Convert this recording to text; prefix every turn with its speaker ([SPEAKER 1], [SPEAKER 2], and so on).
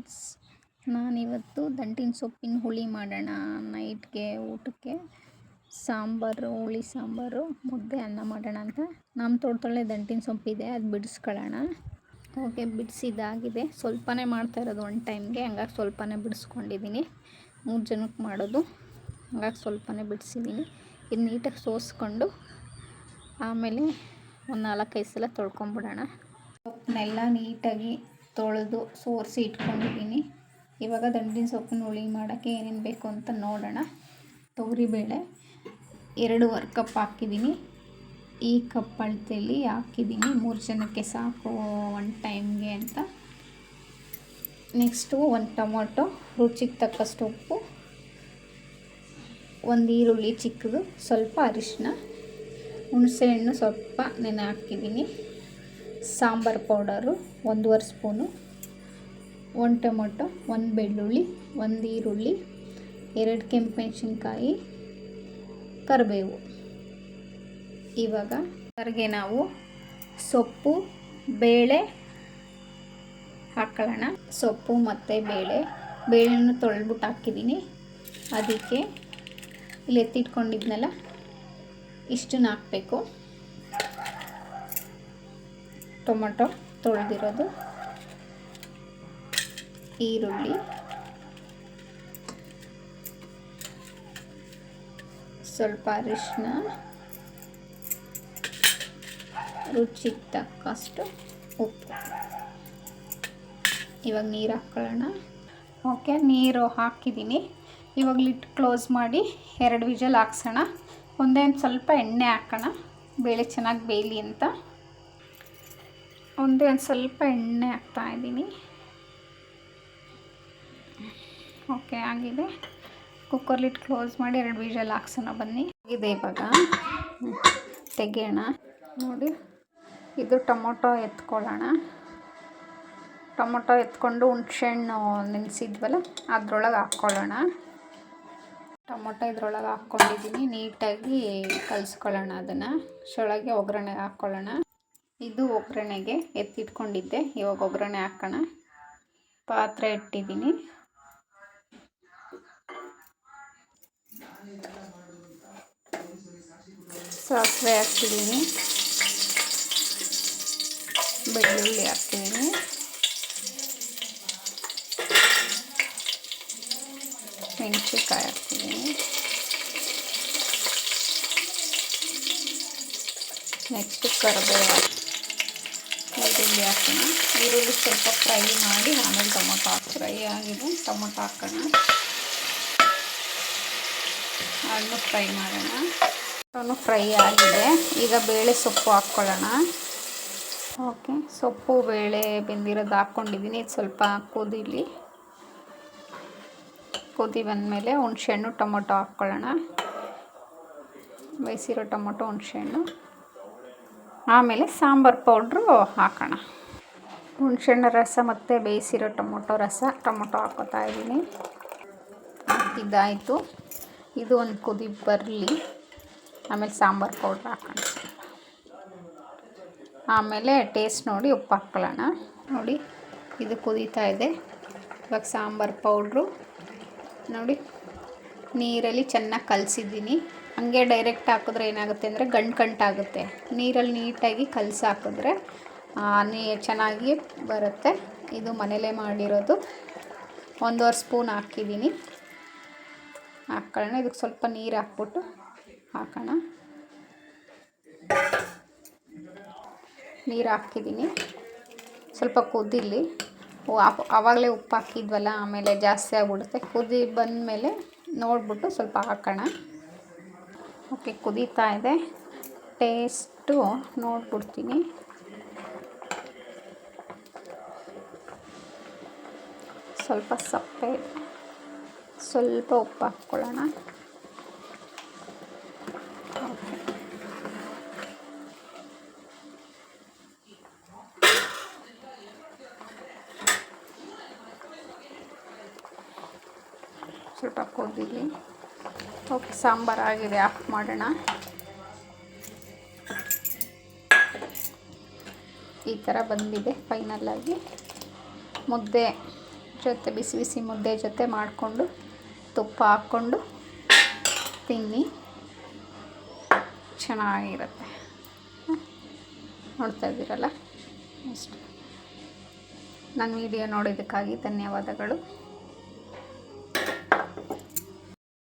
[SPEAKER 1] Friends ನಾನಿವತ್ತು ದಂಟಿನ ಸೊಪ್ಪಿನ ಹುಳಿ ಮಾಡೋಣ ನೈಟ್ಗೆ, ಊಟಕ್ಕೆ. ಸಾಂಬಾರು, ಹುಳಿ ಸಾಂಬಾರು, ಮುದ್ದೆ ಅನ್ನ ಮಾಡೋಣ ಅಂತ. ನಮ್ಮ ತೋಟದಲ್ಲೇ ದಂಟಿನ ಸೊಪ್ಪಿದೆ ಅದು ಬಿಡಿಸ್ಕೊಳ್ಳೋಣ. ಓಕೆ, ಬಿಡಿಸಿದಾಗಿದೆ. ಸ್ವಲ್ಪನೇ ಮಾಡ್ತಾ ಇರೋದು ಒನ್ ಟೈಮ್ಗೆ, ಹಂಗಾಗಿ ಸ್ವಲ್ಪನೇ ಬಿಡಿಸ್ಕೊಂಡಿದ್ದೀನಿ ಮೂರು ಜನಕ್ಕೆ ಮಾಡೋದು, ಹಂಗಾಗಿ ಸ್ವಲ್ಪನೇ ಬಿಡಿಸಿದ್ದೀನಿ ಇದು ನೀಟಾಗಿ ಸೋಸ್ಕೊಂಡು ಆಮೇಲೆ ಒಂದು ನಾಲ್ಕೈದು ಸಲ ತೊಳ್ಕೊಂಬಿಡೋಣ. ಸೊಪ್ಪನ್ನೆಲ್ಲ ನೀಟಾಗಿ ತೊಳೆದು ಸೋರಿಸಿ ಇಟ್ಕೊಂಡಿದ್ದೀನಿ. ಇವಾಗ ದಂಡಿನ ಸೊಪ್ಪಿನ ಹುಳಿ ಮಾಡೋಕ್ಕೆ ಏನೇನು ಬೇಕು ಅಂತ ನೋಡೋಣ. ತೊಗರಿಬೇಳೆ ಎರಡೂವರೆ ಕಪ್ ಹಾಕಿದ್ದೀನಿ. ಈ ಕಪ್ ಅಳತೆಯಲ್ಲಿ ಹಾಕಿದ್ದೀನಿ. ಮೂರು ಜನಕ್ಕೆ ಸಾಕು ಒನ್ ಟೈಮ್ಗೆ ಅಂತ. ನೆಕ್ಸ್ಟು ಒಂದು ಟೊಮೊಟೊ, ರುಚಿಗೆ ತಕ್ಕಷ್ಟು ಉಪ್ಪು, ಒಂದು ಈರುಳ್ಳಿ ಚಿಕ್ಕದು, ಸ್ವಲ್ಪ ಅರಿಶಿನ ಹುಣಸೆಹಣ್ಣು ಸ್ವಲ್ಪ ನೆನೆ ಹಾಕಿದ್ದೀನಿ. ಸಾಂಬಾರು ಪೌಡರು, ಒಂದೂವರೆ ಸ್ಪೂನು. ಒಂದು ಟೊಮೊಟೊ, ಒಂದು ಬೆಳ್ಳುಳ್ಳಿ, ಒಂದು ಈರುಳ್ಳಿ, ಎರಡು ಕೆಂಪು ಮೆಣಸಿನ್ಕಾಯಿ, ಕರಿಬೇವು. ಇವಾಗ ಕರಿಗೆ ನಾವು ಸೊಪ್ಪು, ಬೇಳೆ ಹಾಕೊಳ್ಳೋಣ. ಸೊಪ್ಪು ಮತ್ತು ಬೇಳೆ. ಬೇಳೆಯನ್ನು ತೊಳೆದ್ಬಿಟ್ಟು ಹಾಕಿದ್ದೀನಿ. ಅದಕ್ಕೆ ಇಲ್ಲಿ ಎತ್ತಿಟ್ಕೊಂಡಿದ್ನಲ್ಲ, ಇಷ್ಟನ್ನ ಹಾಕಬೇಕು. ಟೊಮೊಟೊ ತೊಳೆದಿರೋದು. ಈರುಳ್ಳಿ. ಸ್ವಲ್ಪ ಅರಿಶಿನ ರುಚಿಗೆ ತಕ್ಕಷ್ಟು ಉಪ್ಪು. ಇವಾಗ ನೀರು ಹಾಕ್ಕೊಳ್ಳೋಣ ಓಕೆ, ನೀರು ಹಾಕಿದ್ದೀನಿ. ಇವಾಗ ಲಿಟ್ ಕ್ಲೋಸ್ ಮಾಡಿ ಎರಡು ವಿಜಲ್ ಹಾಕ್ಸೋಣ. ಒಂದೇ ಒಂದು ಸ್ವಲ್ಪ ಎಣ್ಣೆ ಹಾಕೋಣ. ಬೇಳೆ ಚೆನ್ನಾಗಿ ಬೇಯಲಿ ಅಂತ. ಒಂದೇ ಒಂದು ಸ್ವಲ್ಪ ಎಣ್ಣೆ ಹಾಕ್ತಾಯಿದ್ದೀನಿ ಓಕೆ, ಆಗಿದೆ. ಕುಕ್ಕರ್ ಲಿಟ್ ಕ್ಲೋಸ್ ಮಾಡಿ ಎರಡು ಬೀಜಲ್ಲಿ ಹಾಕ್ಸೋಣ ಬನ್ನಿ. ಆಗಿದೆ ಇವಾಗ. ತೆಗೆಯೋಣ. ನೋಡಿ, ಇದು ಟೊಮೊಟೊ ಎತ್ಕೊಳ್ಳೋಣ. ಟೊಮೊಟೊ ಎತ್ಕೊಂಡು ಹುಣ್ಸೆಹಣ್ಣು ನೆನೆಸಿದ್ವಲ್ಲ, ಅದ್ರೊಳಗೆ ಹಾಕ್ಕೊಳ್ಳೋಣ. ಟೊಮೊಟೊ ಇದ್ರೊಳಗೆ ಹಾಕ್ಕೊಂಡಿದ್ದೀನಿ, ನೀಟಾಗಿ ಕಲಿಸ್ಕೊಳ್ಳೋಣ ಅದನ್ನು. ಸೊಳಗೆ ಒಗ್ಗರಣೆಗೆ ಹಾಕ್ಕೊಳ್ಳೋಣ. ಇದು ಒಗ್ಗರಣೆಗೆ ಎತ್ತಿಟ್ಕೊಂಡಿದ್ದೆ. ಇವಾಗ ಒಗ್ಗರಣೆ ಹಾಕೋಣ. ಪಾತ್ರೆ ಇಟ್ಟಿದ್ದೀನಿ. ಸಾಸಿವೆ ಹಾಕ್ತಿದ್ದೀನಿ. ಬೆಳ್ಳುಳ್ಳಿ ಹಾಕ್ತಿದ್ದೀನಿ. ಮೆಣಸಿನ್ಕಾಯಿ ಹಾಕ್ತಿದ್ದೀನಿ. ನೆಕ್ಸ್ಟ್ ಕರಿಬೇವು ಈರುಳ್ಳಿ ಹಾಕೋಣ ಈರುಳ್ಳಿ ಸ್ವಲ್ಪ ಫ್ರೈ ಮಾಡಿ, ಆಮೇಲೆ ಟೊಮೊಟೊ ಹಾಕಿ ಫ್ರೈ ಆಗಿದೆ. ಟೊಮೊಟೊ ಹಾಕೋಣ. ಹಣ್ಣು ಫ್ರೈ ಮಾಡೋಣ. ಅವನು ಫ್ರೈ ಆಗಿದೆ. ಈಗ ಬೇಳೆ ಸೊಪ್ಪು ಹಾಕ್ಕೊಳ್ಳೋಣ. ಓಕೆ. ಸೊಪ್ಪು, ಬೇಳೆ ಬೆಂದಿರೋದು ಹಾಕ್ಕೊಂಡಿದ್ದೀನಿ. ಇದು ಸ್ವಲ್ಪ ಕುದೀಲಿ. ಕುದಿ ಬಂದಮೇಲೆ ಹುಣ್ಸೆಹಣ್ಣು, ಟೊಮೊಟೊ ಹಾಕ್ಕೊಳ್ಳೋಣ. ಬೇಯಿಸಿರೋ ಟೊಮೊಟೊ, ಹುಣ್ಸೆಹಣ್ಣು. ಆಮೇಲೆ ಸಾಂಬಾರು ಪೌಡ್ರು ಹಾಕೋಣ. ಹುಣ್ಸೆಹಣ್ಣು ರಸ ಮತ್ತು ಬೇಯಿಸಿರೋ ಟೊಮೊಟೊ ರಸ, ಟೊಮೊಟೊ ಹಾಕೋತಾ ಇದ್ದೀನಿ. ಇದಾಯಿತು. ಇದು ಒಂದು ಕುದಿ ಬರಲಿ. ಆಮೇಲೆ ಸಾಂಬಾರು ಪೌಡ್ರ್ ಹಾಕೋಣ. ಆಮೇಲೆ ಟೇಸ್ಟ್ ನೋಡಿ ಉಪ್ಪು ಹಾಕ್ಕೊಳ್ಳೋಣ. ನೋಡಿ, ಇದು ಕುದೀತಾ ಇದೆ. ಇವಾಗ ಸಾಂಬಾರು ಪೌಡ್ರು. ನೋಡಿ. ನೀರಲ್ಲಿ ಚೆನ್ನಾಗಿ ಕಲಸಿದ್ದೀನಿ. ಹಾಗೆ ಡೈರೆಕ್ಟ್ ಹಾಕಿದ್ರೆ ಏನಾಗುತ್ತೆ ಅಂದರೆ ಗಂಟು ಗಂಟಾಗುತ್ತೆ ನೀರಲ್ಲಿ ನೀಟಾಗಿ ಕಲಸಿ ಹಾಕಿದ್ರೆ ನೀ ಚೆನ್ನಾಗಿ ಬರುತ್ತೆ. ಇದು ಮನೇಲೇ ಮಾಡಿರೋದು. ಒಂದೂವರೆ ಸ್ಪೂನ್ ಹಾಕಿದ್ದೀನಿ. ಹಾಕೋಣ ಇದಕ್ಕೆ ಸ್ವಲ್ಪ ನೀರು ಹಾಕ್ಬಿಟ್ಟು ಹಾಕೋಣ. ನೀರು ಹಾಕಿದ್ದೀನಿ. ಸ್ವಲ್ಪ ಕುದಿಲಿ ಆವಾಗಲೇ ಉಪ್ಪು ಹಾಕಿದ್ವಲ್ಲ, ಆಮೇಲೆ ಜಾಸ್ತಿ ಆಗಿಬಿಡುತ್ತೆ. ಕುದಿ ಬಂದಮೇಲೆ ನೋಡಿಬಿಟ್ಟು ಸ್ವಲ್ಪ ಹಾಕೋಣ. ಓಕೆ ಕುದೀತಾ ಇದೆ. ಟೇಸ್ಟು ನೋಡ್ಬಿಡ್ತೀನಿ. ಸ್ವಲ್ಪ ಸಪ್ಪೆ ಸ್ವಲ್ಪ ಉಪ್ಪು ಹಾಕ್ಕೊಳ್ಳೋಣ. ಸ್ವಲ್ಪ ಕುದೀಲಿ ಓಕೆ, ಸಾಂಬಾರು ಆಗಿದೆ ಆಫ್ ಮಾಡೋಣ. ಈ ಥರ ಬಂದಿದೆ ಫೈನಲ್ಲಾಗಿ ಮುದ್ದೆ ಜೊತೆ, ಬಿಸಿ ಬಿಸಿ ಮುದ್ದೆ ಜೊತೆ ಮಾಡಿಕೊಂಡು, ತುಪ್ಪ ಹಾಕ್ಕೊಂಡು ತಿನ್ನಿ. ಚೆನ್ನಾಗಿರುತ್ತೆ. ನೋಡ್ತಾ ಇದ್ದೀರಲ್ಲ? ಅಷ್ಟು. ನನ್ನ ವಿಡಿಯೋ ನೋಡಿದ್ದಕ್ಕಾಗಿ ಧನ್ಯವಾದಗಳು.